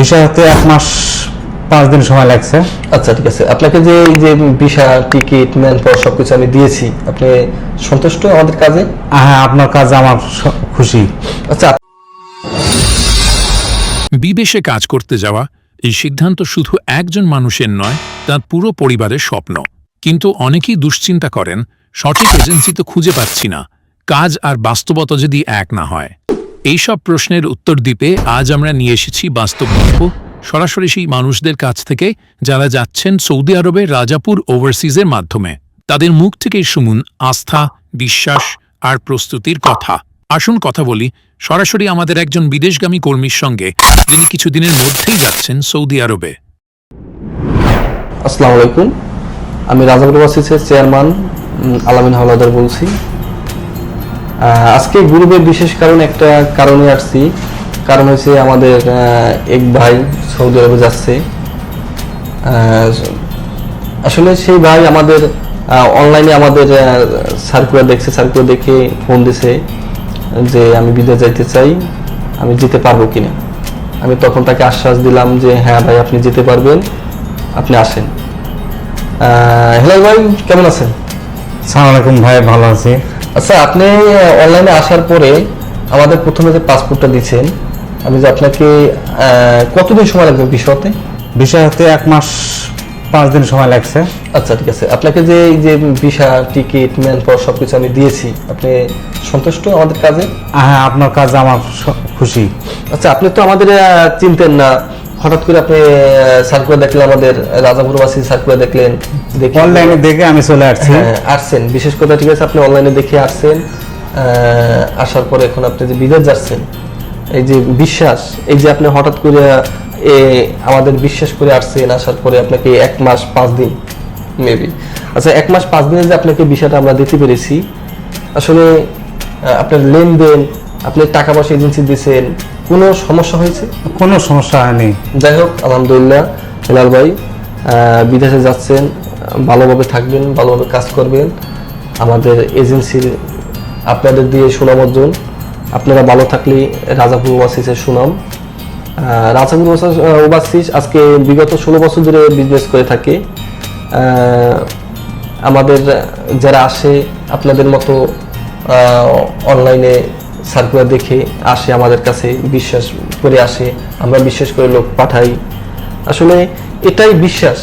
বিষয় হতে এক মাস পাঁচ দিন সময় লাগছে। আচ্ছা ঠিক আছে। আপনাকে যে এই যে ভিসা টিকিট ম্যান পাওয়ার সবকিছু আমি দিয়েছি আপনি সন্তুষ্ট আমাদের কাজে? হ্যাঁ আপনার কাজে আমার খুশি। আচ্ছা বিদেশে কাজ করতে যাওয়া এই সিদ্ধান্ত শুধু একজন মানুষের নয় তার পুরো পরিবারের স্বপ্ন। কিন্তু অনেকেই দুশ্চিন্তা করেন সঠিক এজেন্সি তো খুঁজে পাচ্ছি না। কাজ আর বাস্তবতা যদি এক না হয়। এইসব প্রশ্নের উত্তর দিতে আজ আমরা নিয়ে এসেছি বাস্তব গল্প। সরাসরি সেই মানুষদের কাছ থেকে যারা যাচ্ছেন সৌদি আরবের রাজাপুর ওভারসিজের মাধ্যমে। তাদের মুখ থেকেই শুনুন আস্থা, বিশ্বাস আর প্রস্তুতির কথা। আসুন কথা বলি, সরাসরি আমাদের একজন বিদেশগামী কর্মীর সঙ্গে, যিনি কিছুদিনের মধ্যেই যাচ্ছেন সৌদি আরবে। আসসালামু আলাইকুম, আমি রাজাপুর ওয়াসিসের চেয়ারম্যান আলামিন হাওলাদার বলছি। আজকে গ্রুপের বিশেষ কারণ একটা কারণে আসছি। কারণ হচ্ছে আমাদের এক ভাই সৌদি আরবে যাচ্ছে। আসলে সেই ভাই আমাদের অনলাইনে আমাদের সার্কুলার দেখছে সার্কুলার দেখে ফোন দিছে যে আমি বিদেশ যাইতে চাই, আমি যেতে পারব কিনা। আমি তখন তাকে আশ্বাস দিলাম যে হ্যাঁ ভাই, আপনি যেতে পারবেন, আপনি আসেন। হেলাল ভাই, কেমন আছেন? সালাম আলাইকুম ভাই, ভালো আছি। আচ্ছা আপনি অনলাইনে আসার পরে আমাদের প্রথমে যে পাসপোর্টটা দিচ্ছেন আমি যে আপনাকে কতদিন সময় লাগবে বিষয়তে? বিষয় হতে এক মাস পাঁচ দিন সময় লাগছে। আচ্ছা ঠিক আছে। আপনাকে যে এই যে ভিসা টিকিট ম্যান পাওয়ার সবকিছু আমি দিয়েছি আপনি সন্তুষ্ট আমাদের কাজে? হ্যাঁ আপনার কাজ আমার খুশি। আচ্ছা আপনি তো আমাদের চিনতেন না। হঠাৎ করে আপনি সার্কুলার দেখলেন আমাদের রাজাপুরবাসী সার্কুলার দেখলেন দেখে অনলাইনে দেখে আমি চলে আসছি। হ্যাঁ, আসছেন। বিশেষ কথা ঠিক আছে আপনি অনলাইনে দেখে আসছেন আসার পরে এখন আপনি যে বিদেশ যাচ্ছেন এই যে বিশ্বাস এই যে আপনি হঠাৎ করে এ, আমাদের বিশ্বাস করে আসছেন আসার পরে আপনাকে এক মাস পাঁচ দিন মেবি আচ্ছা এক মাস পাঁচ দিনে যে আপনাকে বিষয়টা আমরা দিতে পেরেছি আসলে আপনার লেনদেন আপনি টাকা পয়সা এজেন্সি দিয়েছেন কোনো সমস্যা হয়েছে? কোনো সমস্যা হয়নি। যাই হোক আলহামদুলিল্লাহ হেলাল ভাই বিদেশে যাচ্ছেন ভালোভাবে থাকবেন ভালোভাবে কাজ করবেন। আমাদের এজেন্সির আপনাদের দিয়ে সুনাম অর্জন। আপনারা ভালো থাকলে রাজাপুর ওয়াসিসের সুনাম। রাজাপুর ওভারসিস আজকে বিগত ষোলো বছর ধরে বিজনেস করে থাকে। আমাদের যারা আসে আপনাদের মতো অনলাইনে সার্কুলার দেখে আসে, আমাদের কাছে বিশ্বাস করে আসে, আমরা বিশ্বাস করে লোক পাঠাই। আসলে এটাই বিশ্বাস।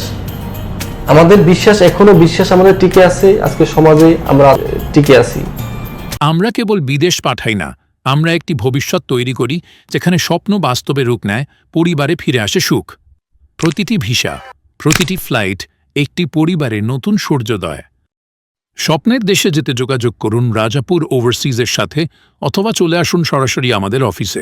আমাদের বিশ্বাস, এখনও বিশ্বাস আমাদের টিকে আছে, আজকে সমাজে আমরা টিকে আছি। আমরা কেবল বিদেশ পাঠাই না, আমরা একটি ভবিষ্যৎ তৈরি করি, যেখানে স্বপ্ন বাস্তবে রূপ নেয়, পরিবারে ফিরে আসে সুখ। প্রতিটি ভিসা, প্রতিটি ফ্লাইট, একটি পরিবারে নতুন সূর্যোদয়। স্বপ্নের দেশে যেতে যোগাযোগ করুন রাজাপুর ওভারসিজের সাথে অথবা চলে আসুন সরাসরি আমাদের অফিসে